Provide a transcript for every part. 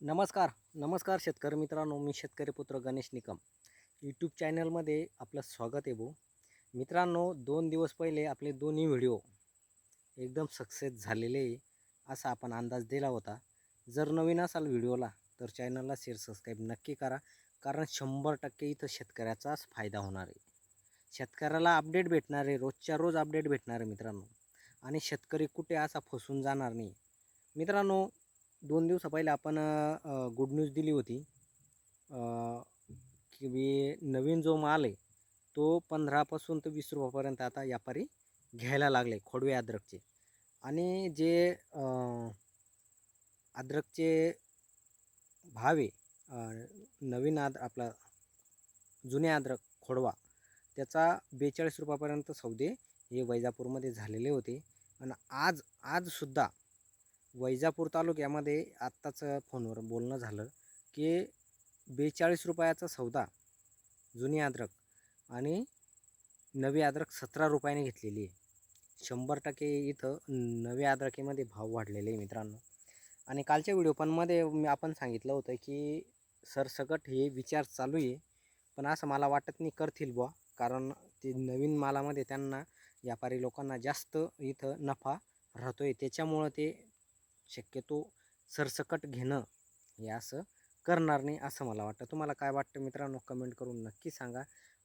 नमस्कार नमस्कार शेतकरी मित्रांनो मी शेतकरी पुत्र गणेश निकम. यूट्यूब चॅनलमध्ये आपलं स्वागत आहे भाऊ. मित्रांनो दोन दिवस पहिले आपले दोन्ही व्हिडिओ एकदम सक्सेस झालेले आहे असा आपण अंदाज दिला होता. जर नवीन असाल व्हिडिओला तर चॅनलला शेअर सबस्क्राईब नक्की करा कारण शंभर टक्के इथं शेतकऱ्याचाच फायदा होणार आहे. शेतकऱ्याला अपडेट भेटणार आहे रोजच्या रोज अपडेट भेटणार आहे मित्रांनो. आणि शेतकरी कुठे असा फसून जाणार नाही. मित्रांनो दोन दिवसा पहिले आपण गुड न्यूज दिली होती. की मी नवीन जो माल आहे तो पंधरापासून तर वीस रुपयापर्यंत आता व्यापारी घ्यायला लागले खोडवे अद्रकचे. आणि जे अद्रकचे भाव आहे नवीन आद आपला जुने अद्रक खोडवा त्याचा बेचाळीस रुपयापर्यंत सौदे हे वैजापूरमध्ये झालेले होते. आणि आज आजसुद्धा वैजापूर तालुक्यामध्ये आत्ताच फोनवर बोलणं झालं की बेचाळीस रुपयाचा सौदा जुनी अद्रक आणि नवी अद्रक सतरा रुपयाने घेतलेली आहे. शंभर टक्के इथं नवी अद्रकीमध्ये भाव वाढलेले आहे मित्रांनो. आणि कालच्या व्हिडिओ पणमध्ये मी आपण सांगितलं होतं की सरसकट हे विचार चालू आहे. पण असं मला वाटत नाही करतील बुवा. कारण ते नवीन मालामध्ये त्यांना व्यापारी लोकांना जास्त इथं नफा राहतो आहे त्याच्यामुळं ते शक्यतो सरसकट घेणं हे असं करणार नाही असं मला वाटतं. तुम्हाला काय वाटतं मित्रांनो? कमेंट करून नक्की सांगा.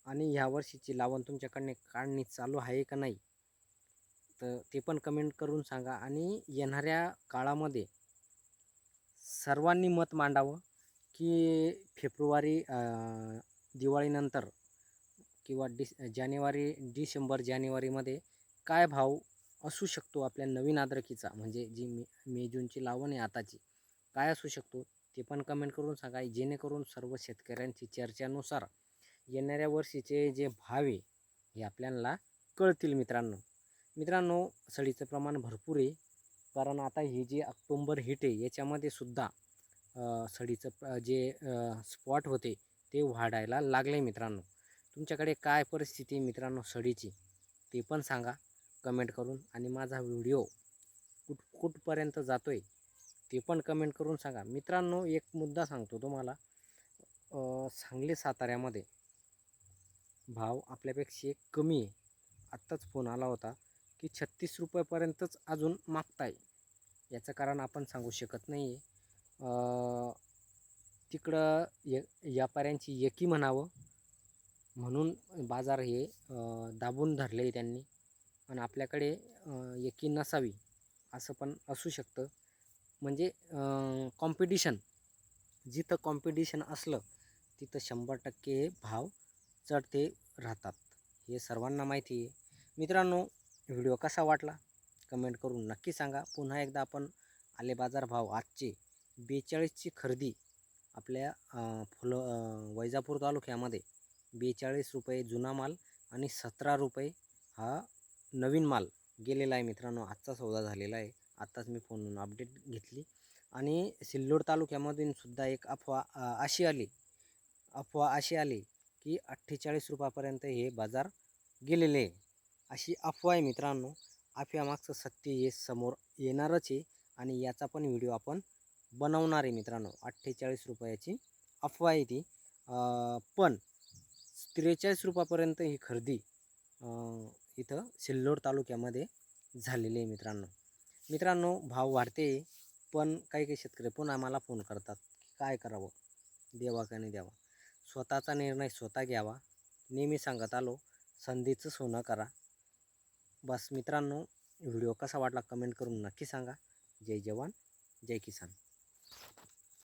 आणि ह्या वर्षीची लावण तुमच्याकडने काढणी चालू आहे का नाही? तर ते पण कमेंट करून सांगा. आणि येणाऱ्या काळामध्ये सर्वांनी मत मांडावं की फेब्रुवारी दिवाळीनंतर किंवा डिस जानेवारी डिसेंबर जानेवारीमध्ये काय भाव असू शकतो आपल्या नवीन अद्रकीचा म्हणजे जी मे मे जूनची लावण आहे आताची काय असू शकतो ते पण कमेंट करून सांगा. जेणेकरून सर्व शेतकऱ्यांची चर्चेनुसार येणाऱ्या वर्षीचे जे भाव आहे हे आपल्याला कळतील मित्रांनो. मित्रांनो सडीचं प्रमाण भरपूर आहे. कारण आता ही जी ऑक्टोंबर हिट आहे याच्यामध्ये सुद्धा सडीचं जे स्पॉट होते ते वाढायला लागले मित्रांनो. तुमच्याकडे काय परिस्थिती मित्रांनो सडीची ते पण सांगा. कमेंट करून आणि माझा व्हिडिओ कुठ कुठपर्यंत जातो आहे ते पण कमेंट करून सांगा. मित्रांनो एक मुद्दा सांगतो तुम्हाला. सांगली साताऱ्यामध्ये भाव आपल्यापेक्षा कमी आहे. आत्ताच फोन आला होता की छत्तीस रुपयापर्यंतच अजून मागताय. याचं कारण आपण सांगू शकत नाही आहे तिकडं य व्यापाऱ्यांची एकी म्हणावं. म्हणून बाजार हे दाबून धरले त्यांनी. पण आपल्याकडे अ, एकी नसावी असं पण असू शकतं. म्हणजे कॉम्पिटिशन जिथं कॉम्पिटिशन असलं तिथं शंभर टक्के भाव चढते राहतात. हे सर्वांना माहिती आहे. मित्रांनो व्हिडिओ कसा वाटला? कमेंट करून नक्की सांगा. पुन्हा एकदा आपण आले बाजार भाव आजचे बेचाळीसची खरेदी आपल्या फुलं वैजापूर तालुक्यामध्ये बेचाळीस रुपये जुना माल आणि सतरा रुपये हा नवीन माल गेलेला आहे मित्रांनो. आजचा सौदा झालेला आहे. आत्ताच मी फोनवरून अपडेट घेतली. आणि सिल्लोड तालुक्यामधून सुद्धा एक अफवा अशी आली. अफवा अशी आली की अठ्ठेचाळीस रुपयापर्यंत हे बाजार गेलेले आहे. अशी अफवा आहे मित्रांनो. अफवामागचं सत्य हे समोर येणारच आहे आणि याचा पण व्हिडिओ आपण बनवणार आहे मित्रांनो. अठ्ठेचाळीस रुपयाची अफवा आहे ती. पण त्रेचाळीस रुपयापर्यंत ही खरेदी इथं सिल्लोड तालुक्यामध्ये झालेली आहे मित्रांनो. मित्रांनो भाव वाढते पण काही काही शेतकरी पुन्हा आम्हाला फोन करतात की काय करावं? द्यावा का नाही द्यावा? स्वतःचा निर्णय स्वतः घ्यावा. नेहमी सांगत आलो संधीचं सोनं करा. बस मित्रांनो व्हिडिओ कसा वाटला कमेंट करून नक्की सांगा. जय जवान जय किसान.